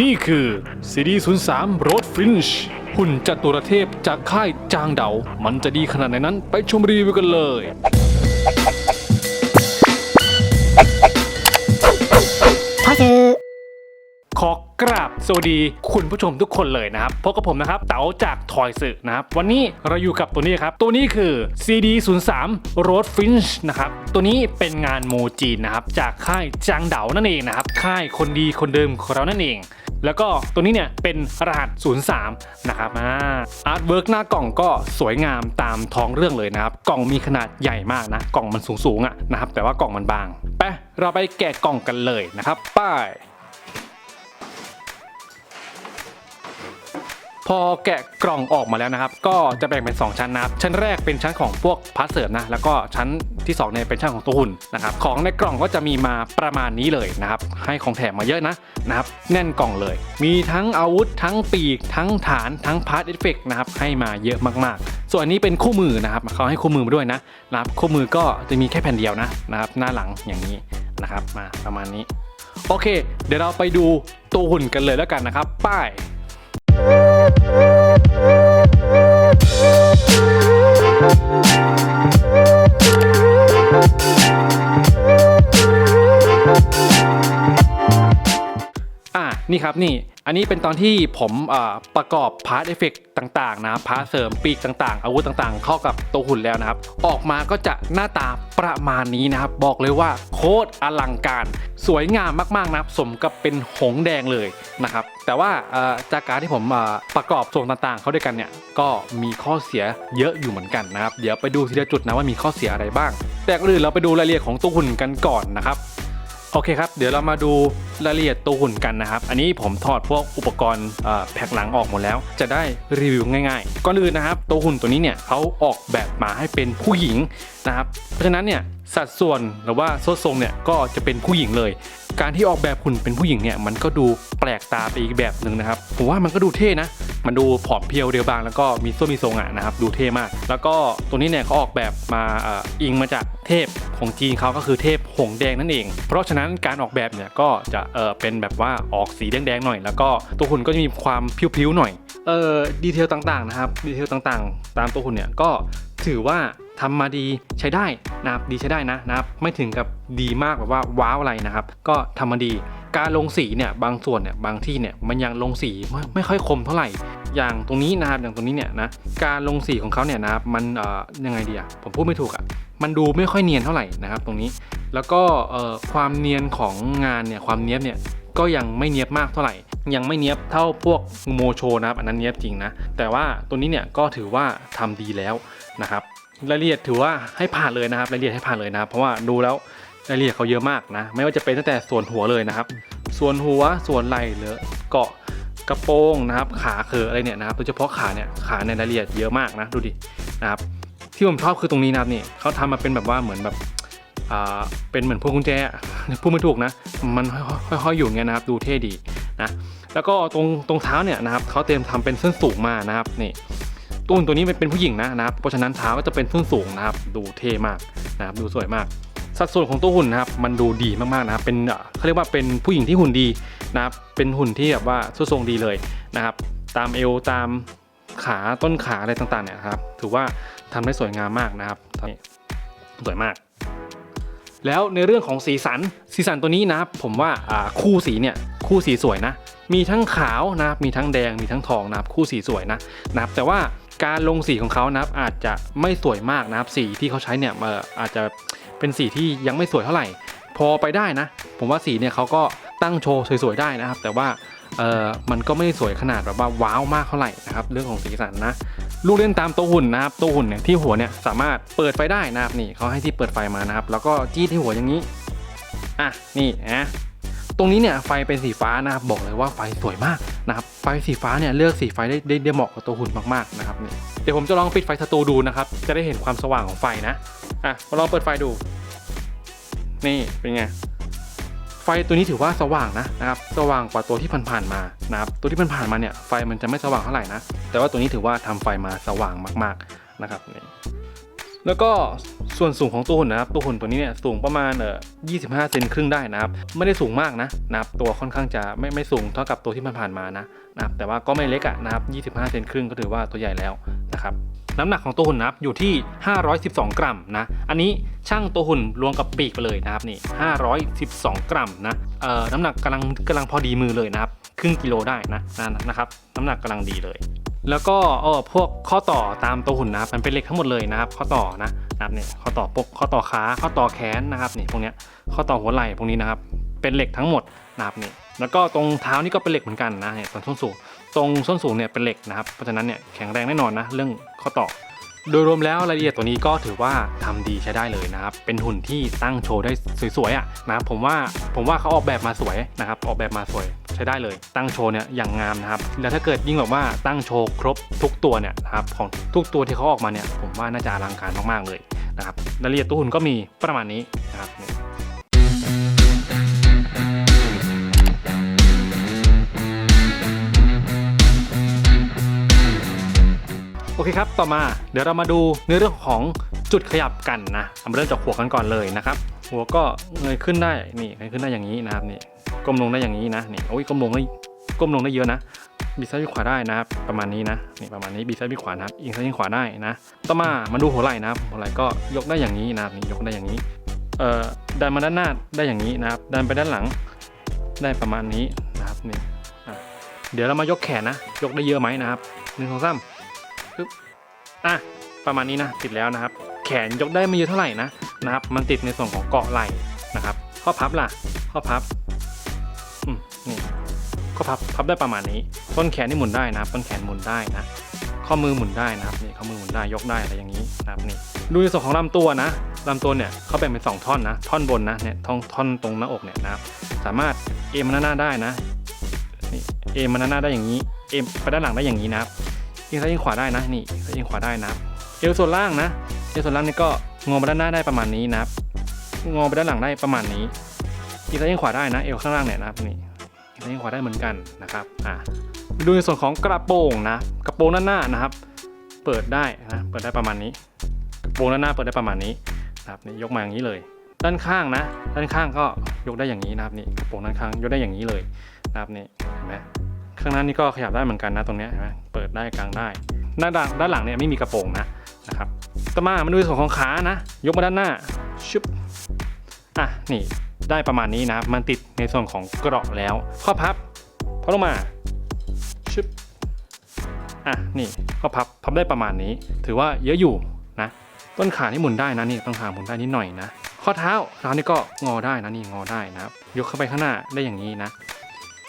นี่คือซีดี0 3 Road Fringe หุ่นจัตุรเทพจากค่ายจางเดา มันจะดีขนาดไหนนั้น ไปชมรีวิวกันเลย อกราบสวัสดีคุณผู้ชมทุกคนเลยนะครับพบกับผมนะครับ เต๋าจากทอยสึนะครับวันนี้เราอยู่กับตัวนี้ครับ ตัวนี้คือ CD03 Road Finch นะครับตัวนี้เป็นงานโมจีนนะครับจากค่ายจางเดานั่นเองนะครับค่ายคนดีคนเดิมของเรานั่นเองแล้วก็ตัวนี้เนี่ยเป็นรหัส 03 นะครับอาร์ตเวิร์กหน้ากล่องก็สวยงามตามท้องเรื่องเลยนะครับ กล่องมีขนาดใหญ่มากนะ กล่องมันสูงๆอะนะครับ แต่ว่ากล่องมันบาง ไป เราไปแกะกล่องกันเลยนะครับไป้าย พอแกะกล่องออกมาแล้วนะครับ ก็จะแบ่งเป็น 2 ชั้นนะครับ ชั้นแรกเป็นชั้นของพวกพาร์ทเสริมนะ แล้วก็ชั้นที่2เนี่ยเป็นชั้นของตัวหุ่นนะครับ ของในกล่องก็จะมีมาประมาณนี้เลยนะครับ ให้ของแถมมาเยอะนะนะครับ แน่นกล่องเลย มีทั้งอาวุธ ทั้งปีก ทั้งฐาน ทั้งพาร์ทเอฟเฟกนะครับ ให้มาเยอะมากๆ ส่วนอันนี้เป็นคู่มือนะครับ เขาให้คู่มือมาด้วยนะนะครับ คู่มือก็จะมีแค่แผ่นเดียวนะนะครับ หน้าหลังอย่างนี้นะครับ มาประมาณนี้ โอเค เดี๋ยวเราไปดูตัวหุ่นกันเลยแล้วกันนะครับ ป้าย Thank you. นี่ครับนี่ อันนี้เป็นตอนที่ผมประกอบพาร์ทเอฟเฟกต่างๆนะพาร์ทเสริมปีกต่างๆ อาวุธต่างๆ เข้ากับตัวหุ่นแล้วนะครับ ออกมาก็จะหน้าตาประมาณนี้นะครับ บอกเลยว่าโคตรอลังการ สวยงามมากๆนะครับ สมกับเป็นหงแดงเลยนะครับ แต่ว่าจากการที่ผมประกอบส่วนต่างๆ เข้าด้วยกันเนี่ยก็มีข้อเสียเยอะอยู่เหมือนกันนะครับ เดี๋ยวไปดูทีละจุดนะว่ามีข้อเสียอะไรบ้าง แต่ก่อนอื่นเราไปดูรายละเอียดของตัวหุ่นกันก่อนนะครับโอเคครับ เดี๋ยวเรามาดูรายละเอียดตัวหุ่นกันนะครับ อันนี้ผมถอดพวกอุปกรณ์เอ่อแพ็คหลังออกหมดแล้ว จะได้รีวิวง่ายๆ ก่อนอื่นนะครับ ตัวหุ่นตัวนี้เนี่ยเขาออกแบบมาให้เป็นผู้หญิงนะครับ เพราะฉะนั้นเนี่ยสัดส่วนหรือว่าโซ่ทรงเนี่ยก็จะเป็นผู้หญิงเลย การที่ออกแบบหุ่นเป็นผู้หญิงเนี่ยมันก็ดูแปลกตาไปอีกแบบหนึ่งนะครับผมว่ามันก็ดูเท่นะมันดูผอมเพรียวเรียวบางแล้วก็มีส้วมีทรงอะนะครับดูเท่มาก แล้วก็ตัวนี้เนี่ยเขาออกแบบมาเอ่ออิงมาจากเทพของจีนเขาก็คือเทพหงแดงนั่นเอง เพราะฉะนั้นการออกแบบเนี่ยก็จะเออเป็นแบบว่าออกสีแดงๆหน่อย แล้วก็ตัวหุ่นก็จะมีความพริ้วๆหน่อยเออดีเทลต่างๆนะครับดีเทลต่างๆ ตามตัวหุ่นเนี่ยก็ถือว่าทำมาดีใช้ได้นะครับดีใช้ได้นะนะครับไม่ถึงกับดีมากแบบว่าว้าวอะไรนะครับ ก็ทำมาดี การลงสีเนี่ยบางส่วนเนี่ยบางที่เนี่ยมันยังลงสีไม่ไม่ค่อยคมเท่าไหร่ อย่างตรงนี้นะครับอย่างตรงนี้เนี่ยนะการลงสีของเขาเนี่ยนะครับมันเอ่อยังไงดีอะผมพูดไม่ถูกอะมันดูไม่ค่อยเนียนเท่าไหร่นะครับตรงนี้ แล้วก็เอ่อความเนียนของงานเนี่ยความเนียบเนี่ยก็ยังไม่เนียบมากเท่าไหร่ ยังไม่เนียบเท่าพวกโมโชนะครับ อันนั้นเนียบจริงนะ แต่ว่าตัวนี้เนี่ยก็ถือว่าทำดีแล้วนะครับรายละเอียดถือว่าให้ผ่านเลยนะครับรายละเอียดให้ผ่านเลยนะครับเพราะว่าดูแล้ว รายละเอียดเขาเยอะมากนะ ไม่ว่าจะเป็นตั้งแต่ส่วนหัวเลยนะครับ ส่วนหัวส่วนไหล่หรือเกาะกระโปรงนะครับ ขาเขออะไรเนี่ยนะครับโดยเฉพาะขาเนี่ยขาในรายละเอียดเยอะมากนะดูดินะครับที่ผมชอบคือตรงนี้นะครับนี่เขาทำมาเป็นแบบว่าเหมือนแบบอ่าเป็นเหมือนพวงกุญแจพูดไม่ถูกนะ มันค่อยๆอยู่อย่เงี้ยนะครับ ดูเท่ดีนะแล้วก็ตรงตรงเท้าเนี่ยนะครับเขาเตรียมทำเป็นเส้นสูงมานะครับนี่ตัวตัวนี้เป็นผู้หญิงนะนะครับเพราะฉะนั้นเท้าก็จะเป็นส้นสูงนะครับ ดูเท่มากนะครับดูสวยมาก สัดส่วนของตัวหุ่นนะครับมันดูดีมากๆนะครับเป็นเขาเรียกว่าเป็นผู้หญิงที่หุ่นดีนะครับเป็นหุ่นที่แบบว่าสุดทรงดีเลยนะครับตามเอวตามขาต้นขาอะไรต่างๆเนี่ยครับถือว่าทำได้สวยงามมากนะครับสวยมาก แล้วในเรื่องของสีสันสีสันตัวนี้นะครับผมว่าคู่สีเนี่ยคู่สีสวยนะมีทั้งขาวนะครับมีทั้งแดงมีทั้งทองนะครับคู่สีสวยนะนะครับแต่ว่าการลงสีของเขานะครับอาจจะไม่สวยมากนะครับสีที่เขาใช้เนี่ยเอออาจจะ เป็นสีที่ยังไม่สวยเท่าไหร่ พอไปได้นะ ผมว่าสีเนี่ยเขาก็ตั้งโชว์สวยๆได้นะครับ แต่ว่าเออมันก็ไม่ได้สวยขนาดแบบว่าว้าวมากเท่าไหร่นะครับเรื่องของสีสันนะลูกเล่นตามตัวหุ่นนะครับตัวหุ่นเนี่ยที่หัวเนี่ยสามารถเปิดไฟได้นะครับนี่เขาให้ที่เปิดไฟมานะครับ แล้วก็จี้ที่หัวอย่างนี้อะนี่นะตรงนี้เนี่ยไฟเป็นสีฟ้านะครับบอกเลยว่าไฟสวยมากนะครับไฟสีฟ้าเนี่ยเลือกสีไฟได้ได้ได้เหมาะกับตัวหุ่นมากๆนะครับนี่เดี๋ยวผมจะลองปิดไฟสตูดูนะครับจะได้เห็นความสว่างของไฟนะอะมาลองเปิดไฟดู นี่เป็นไงไฟตัวนี้ถือว่าสว่างนะนะครับสว่างกว่าตัวที่ผ่านๆมานะครับตัวที่ผ่านๆมาเนี่ยไฟมันจะไม่สว่างเท่าไหร่นะแต่ว่าตัวนี้ถือว่าทำไฟมาสว่างมากๆนะครับนี่แล้วก็ส่วนสูงของตัวหุ่นนะครับตัวหุ่นตัวนี้เนี่ยสูงประมาณเอ่อ25เซนครึ่งได้นะครับไม่ได้สูงมากนะนะครับตัวค่อนข้างจะไม่ไม่สูงเท่ากับตัวที่ผ่านมานะนะครับแต่ว่าก็ไม่เล็กอะนะครับ25เซนครึ่งก็ถือว่าตัวใหญ่แล้ว นะครับน้ำหนักของตัวหุ่นนะครับอยู่ที่ 512 กรัมนะ อันนี้ช่างตัวหุ่นรวมกับปีกไปเลยนะครับนี่ 512 กรัมนะเอ่อน้ำหนักกำลังกำลังพอดีมือเลยนะครับ ครึ่งกิโลได้นะนะนะครับ น้ำหนักกำลังดีเลย แล้วก็เออพวกข้อต่อตามตัวหุ่นนะครับมันเป็นเหล็กทั้งหมดเลยนะครับ ข้อต่อนะนะครับเนี่ยข้อต่อปกข้อต่อขาข้อต่อแขนนะครับนี่พวกเนี้ยข้อต่อหัวไหล่พวกนี้นะครับ เป็นเหล็กทั้งหมดนะครับนี่แล้วก็ตรงเท้านี่ก็เป็นเหล็กเหมือนกันนะเนี่ยตรงส้นสูง ตรงส้นสูงเนี่ยเป็นเหล็กนะครับ เพราะฉะนั้นเนี่ยแข็งแรงแน่นอนนะเรื่องข้อต่อ โดยรวมแล้วรายละเอียดตัวนี้ก็ถือว่าทำดีใช้ได้เลยนะครับ เป็นหุ่นที่ตั้งโชว์ได้สวยๆอะนะครับผมว่าผมว่าเขาออกแบบมาสวยนะครับ ออกแบบมาสวยใช้ได้เลย ตั้งโชว์เนี่ยอย่างงามนะครับ แล้วถ้าเกิดยิ่งแบบว่าตั้งโชว์ครบทุกตัวเนี่ยนะครับของทุกตัวที่เขาออกมาเนี่ยผมว่าน่าจะอลังการมากๆเลยนะครับรายละเอียดตัวหุ่นก็มีประมาณนี้นะครับ เนี่ยโอเคครับ ต่อมาเดี๋ยวเรามาดูในเรื่องของจุดขยับกันนะเอามาเริ่มจากหัวกันก่อนเลยนะครับ หัวก็เงยขึ้นได้นี่เงยขึ้นได้อย่างนี้นะครับนี่ก้มลงได้อย่างนี้นะนี่โอ้ยก้มลงได้ก้มลงได้เยอะนะบีซ้ายบีขวาได้นะครับ ประมาณนี้นะนี่ประมาณนี้บีซ้ายบีขวานะครับอิงซ้ายอิงขวาได้นะ ต่อมามาดูหัวไหล่นะครับหัวไหล่ก็ยกได้อย่างนี้นะครับนี่ยกได้อย่างนี้เอ่อดันมาด้านหน้าได้อย่างนี้นะครับ ดันไปด้านหลังได้ประมาณนี้นะครับนี่เดี๋ยวเรามายกแขนนะ ยกได้เยอะไหมนะครับหนึ่งสองสาม อะประมาณนี้นะติดแล้วนะครับ แขนยกได้ไม่เยอะเท่าไหร่นะนะครับ มันติดในส่วนของเกาะไหล่นะครับ ข้อพับล่ะ ข้อพับอืมนี่ข้อพับพับได้ประมาณนี้ ต้นแขนนี่หมุนได้นะต้นแขนหมุนได้นะข้อมือหมุนได้นะครับนี่ข้อมือหมุนได้ยกได้อะไรอย่างนี้นะครับนี่ดูในส่วนของลำตัวนะลำตัวเนี่ยเขาแบ่งเป็นสองท่อนนะ ท่อนบนนะเนี่ยท่อนท่อนตรงหน้าอกเนี่ยนะครับ สามารถเอมมาหน้าได้นะนี่เอมมาหน้าได้อย่างนี้เอมไปด้านหลังได้อย่างนี้นะครับ ยิงซ้ายยิงขวาได้นะนี่ซ้ายยิงขวาได้นะเอวส่วนล่างนะเอวส่วนล่างนี่ก็งอไปด้านหน้าได้ประมาณนี้นะครับงอไปด้านหลังได้ประมาณนี้ยิงซ้ายยิงขวาได้นะ เอวข้างล่างเนี่ยนะครับนี่ยิงซ้ายยิงขวาได้เหมือนกันนะครับอะดูในส่วนของกระโปรงนะกระโปรงด้านหน้านะครับ เปิดได้นะเปิดได้ประมาณนี้ กระโปรงด้านหน้าเปิดได้ประมาณนี้นะครับนี่ยกมาอย่างนี้เลย ด้านข้างนะ ด้านข้างก็ยกได้อย่างนี้นะครับนี่กระโปรงด้านข้างยกได้อย่างนี้เลยนะครับนี่เห็นไหม ข้างหน้านี่ก็ขยับได้เหมือนกันนะตรงนี้เห็นไหมเปิดได้กลางได้หน้าด้านด้านหลังเนี่ยไม่มีกระโปรงนะนะครับต่อมามาดูในส่วนของขานะ ยกมาด้านหน้าชุบอะนี่ได้ประมาณนี้นะมันติดในส่วนของเกราะแล้ว ข้อพับพับลงมาชุบอะนี่ข้อพับพับได้ประมาณนี้ ถือว่าเยอะอยู่นะต้นขานี่หมุนได้นะนี่ต้นขาหมุนได้นิดหน่อยนะข้อเท้าเท้านี่ก็งอได้นะนี่งอได้นะครับยกเข้าไปข้างหน้าได้อย่างนี้นะ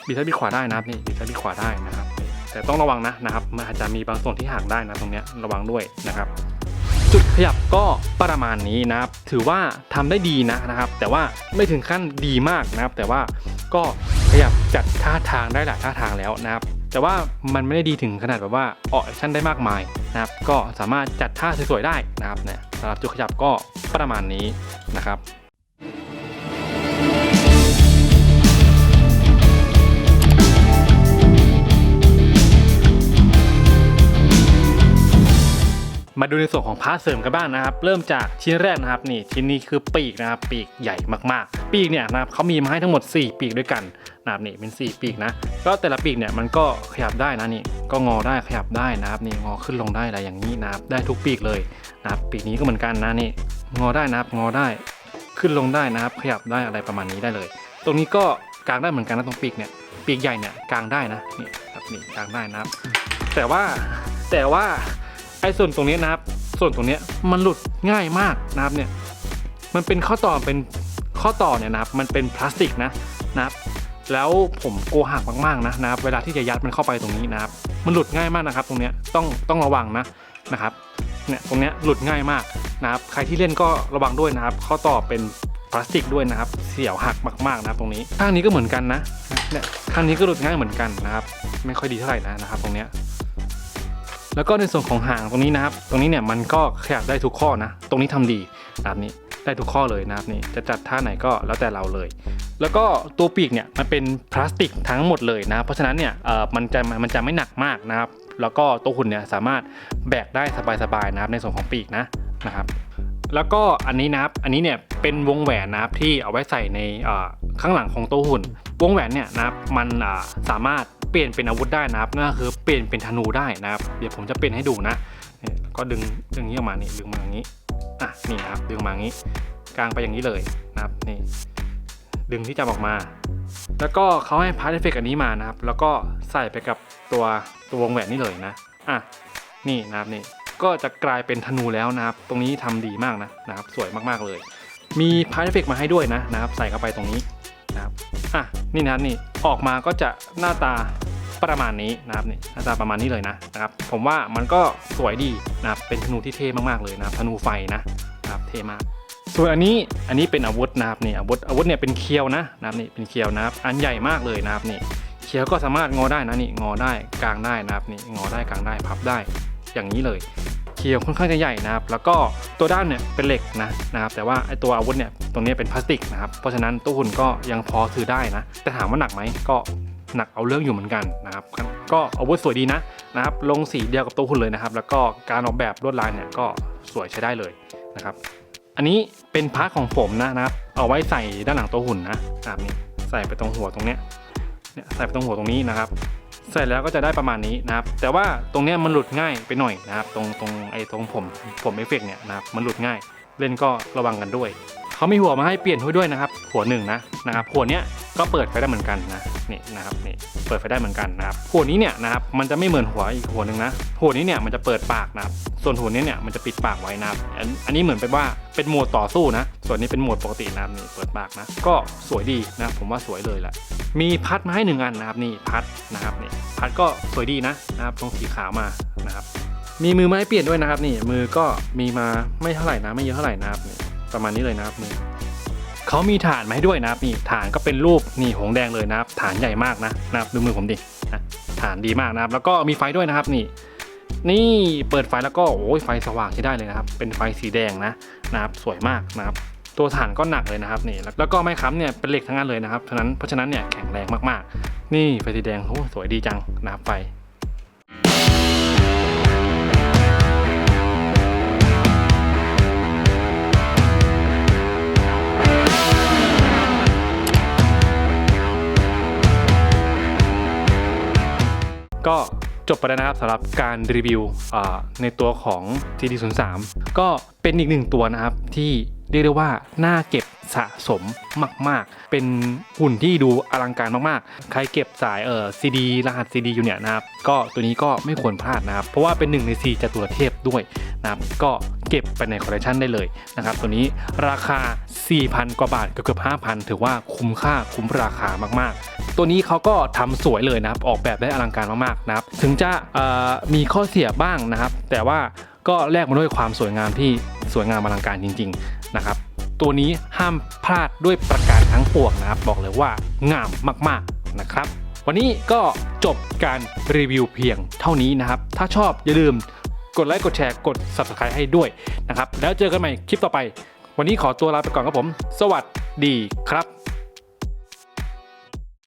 บีซ้ายบีขวาได้นะครับนี่บีซ้ายบีขวาได้นะครับ แต่ต้องระวังนะนะครับมันอาจจะมีบางส่วนที่หักได้นะตรงเนี้ยระวังด้วยนะครับ จุดขยับก็ประมาณนี้นะครับ ถือว่าทำได้ดีนะนะครับ แต่ว่าไม่ถึงขั้นดีมากนะครับ แต่ว่าก็ขยับจัดท่าทางได้หลายท่าทางแล้วนะครับ แต่ว่ามันไม่ได้ดีถึงขนาดแบบว่าออกแอคชั่นได้มากมายนะครับ ก็สามารถจัดท่าสวยๆได้นะครับเนี่ยสำหรับจุดขยับก็ประมาณนี้นะครับ มาดูในส่วนของพาร์ทเสริมกันบ้างนะครับ เริ่มจากชิ้นแรกนะครับนี่ชิ้นนี้คือปีกนะครับปีกใหญ่มากๆ ปีกเนี่ยนะครับเขามีมาให้ทั้งหมด 4 ปีกด้วยกันนะครับนี่เป็น 4 ปีกนะก็แต่ละปีกเนี่ยมันก็ขยับได้นะนี่ก็งอได้ขยับได้นะครับนี่งอขึ้นลงได้อะไรอย่างนี้นะครับได้ทุกปีกเลยนะครับปีกนี้ก็เหมือนกันนะนี่งอได้นะครับงอได้ขึ้นลงได้นะครับ ขยับได้อะไรประมาณนี้ได้เลย ตรงนี้ก็กางได้เหมือนกันนะตรงปีกเนี่ยปีกใหญ่เนี่ยกางได้นะนี่ครับนี่กางได้นะครับ แต่ว่าแต่ว่า อ้ส่วนตรงนี้นะครับ ส่วนตรงนี้มันหลุดง่ายมากนะครับเนี่ย มันเป็นข้อต่อเป็นข้อต่อเนี่ยนะครับ มันเป็นพลาสติกนะนะครับ แล้วผมโกลัวหักมากๆนะนะครับ เวลาที่จะยัดมันเข้าไปตรงนี้นะครับ มันหลุดง่ายมากนะครับ ตรงนี้ต้องต้องระวังนะนะครับ เนี่ยตรงนี้หลุดง่ายมากนะครับ ใครที่เล่นก็ระวังด้วยนะครับ ข้อต่อเป็นพลาสติกด้วยนะครับ เสียวหักมากๆนะครับตรงนี้ ข้างนี้ก็เหมือนกันนะ เนี่ยข้างนี้ก็หลุดง่ายเหมือนกันนะครับ ไม่ค่อยดีเท่าไหร่นะนะครับ ตรงเนี้ย แล้วก็ในส่วนของหางตรงนี้นะครับ ตรงนี้เนี่ยมันก็ขยับได้ทุกข้อนะ ตรงนี้ทำดีนะครับนี่ได้ทุกข้อเลยนะครับนี่จะจัดท่าไหนก็แล้วแต่เราเลย แล้วก็ตัวปีกเนี่ยมันเป็นพลาสติกทั้งหมดเลยนะ เพราะฉะนั้นเนี่ยเออมันจะมันจะไม่หนักมากนะครับ แล้วก็ตัวหุ่นเนี่ยสามารถแบกได้สบายๆนะครับในส่วนของปีกนะนะครับ แล้วก็อันนี้นะครับ อันนี้เนี่ยเป็นวงแหวนนะครับที่เอาไว้ใส่ใน ข้างหลังของตัวหุ่น วงแหวนเนี่ยนะครับมันสามารถเปลี่ยนเป็นอาวุธได้นะครับนั่นก็คือเปลี่ยนเป็นธนูได้นะครับ เดี๋ยวผมจะเปลี่ยนให้ดูนะก็ดึงดึงนี้ออกมานี่ดึงมาอย่างนี้อะนี่นะครับดึงมาอย่างนี้กางไปอย่างนี้เลยนะครับนี่ดึงที่จับออกมา แล้วก็เขาให้พาร์ทเอฟเฟกอันนี้มานะครับ แล้วก็ใส่ไปกับตัวตัววงแหวนนี่เลยนะอะนี่นะครับนี่ก็จะกลายเป็นธนูแล้วนะครับ ตรงนี้ทำดีมากนะนะครับ สวยมากๆเลย มีพาร์ทเอฟเฟกมาให้ด้วยนะนะครับ ใส่เข้าไปตรงนี้ นะครับอะนี่นะครับนี่ออกมาก็จะหน้าตาประมาณนี้นะครับนี่หน้าตาประมาณนี้เลยนะนะครับ ผมว่ามันก็สวยดีนะครับเป็นธนูที่เท่มากๆเลยนะครับธนูไฟนะนะครับเท่มากส่วนอันนี้อันนี้เป็นอาวุธนะครับนี่อาวุธอาวุธเนี่ยเป็นเคียวนะนะครับนี่เป็นเคียวนะครับ อันใหญ่มากเลยนะครับนี่เคียวก็สามารถงอได้นะนี่งอได้กลางได้นะครับนี่งอได้กลางได้พับได้อย่างนี้เลย คียวค่อนข้างจะใหญ่นะครับ แล้วก็ตัวด้านเนี่ยเป็นเหล็กนะนะครับ แต่ว่าไอตัวอาวุธเนี่ยตรงนี้เป็นพลาสติกนะครับ เพราะฉะนั้นตู้หุ่นก็ยังพอถือได้นะ แต่ถามว่าหนักไหมก็หนักเอาเรื่องอยู่เหมือนกันนะครับ ก็อาวุธสวยดีนะนะครับ ลงสีเดียวกับตู้หุ่นเลยนะครับ แล้วก็การออกแบบลวดลายเนี่ยก็สวยใช้ได้เลยนะครับ อันนี้เป็นพาร์ทของผมนะนะครับ เอาไว้ใส่ด้านหลังตัวหุ่นนะนะครับนี่ใส่ไปตรงหัวตรงเนี้ยเนี่ยใส่ไปตรงหัวตรงนี้นะครับ ใส่แล้วก็จะได้ประมาณนี้นะครับแต่ว่าตรงเนี้ยมันหลุดง่ายไปหน่อยนะครับตรงตรงไอ้ตรงผมผมเอฟเฟกต์เนี่ยนะครับมันหลุดง่าย เล่นก็ระวังกันด้วยเขามีหัวมาให้เปลี่ยนให้ด้วยนะครับหัวหนึ่งนะนะครับหัวเนี้ย ก็เปิดไฟได้เหมือนกันนะนี่นะครับนี่เปิดไฟได้เหมือนกันนะครับหัวนี้เนี่ยนะครับมันจะไม่เหมือนหัวอีกหัวหนึ่งนะหัวนี้เนี่ยมันจะเปิดปากนะครับส่วนหัวนี้เนี่ยมันจะปิดปากไว้นะครับอันนี้เหมือนเป็นว่าเป็นโหมดต่อสู้นะ ส่วนนี้เป็นโหมดปกตินะครับนี่เปิดปากนะ ก็สวยดีนะผมว่าสวยเลยแหละมีพัดมาให้หนึ่งอันนะครับนี่พัดนะครับนี่พัดก็สวยดีนะนะครับตรงสีขาวมานะครับมีมือไม้เปลี่ยนด้วยนะครับนี่มือก็มีมาไม่เท่าไหร่นะไม่เยอะเท่าไหร่นะครับประมาณนี้เลยนะครับมือ เขามีฐานมาให้ด้วยนะครับนี่ฐานก็เป็นรูปนี่หงแดงเลยนะครับฐานใหญ่มากนะนะครับดูมือผมดินะฐานดีมากนะครับ แล้วก็มีไฟด้วยนะครับนี่ นี่เปิดไฟแล้วก็โอ้ยไฟสว่างใช้ได้เลยนะครับ เป็นไฟสีแดงนะนะครับสวยมากนะครับตัวฐานก็หนักเลยนะครับนี่แล้วก็ไม้ค้ำเนี่ยเป็นเหล็กทั้งนั้นเลยนะครับเพราะฉะนั้นเพราะฉะนั้นเนี่ยแข็งแรงมากๆ นี่ไฟสีแดงโอ้สวยดีจังนะครับไฟ ก็จบไปแล้วนะครับสำหรับการรีวิวในตัวของ TD03 ก็เป็นอีกหนึ่งตัวนะครับที่ เรียกได้ว่าน่าเก็บสะสมมาก ๆ เป็นหุ่นที่ดูอลังการมาก ๆ ใครเก็บสายเอ่อ CD รหัส CD อยู่เนี่ยนะครับ ก็ตัวนี้ก็ไม่ควรพลาดนะครับ เพราะว่าเป็นหนึ่งใน4จตุรเทพด้วยนะครับ ก็เก็บไปในคอลเลคชันได้เลยนะครับ ตัวนี้ราคา 4,000 กว่าบาทเกือบ5,000 ถือว่าคุ้มค่าคุ้มราคามาก ๆตัวนี้เขาก็ทำสวยเลยนะครับ ออกแบบได้อลังการมากๆนะครับ ถึงจะมีข้อเสียบ้างนะครับ แต่ว่าก็แลกมาด้วยความสวยงามที่ สวยงามอลังการจริง ๆ นะครับ ตัวนี้ห้ามพลาดด้วยประการทั้งปวงนะครับ บอกเลยว่างามมากๆนะครับ วันนี้ก็จบการรีวิวเพียงเท่านี้นะครับ ถ้าชอบอย่าลืมกดไลค์กดแชร์กด subscribe ให้ด้วยนะครับ แล้วเจอกันใหม่คลิปต่อไป วันนี้ขอตัวลาไปก่อนครับผม สวัสดีครับ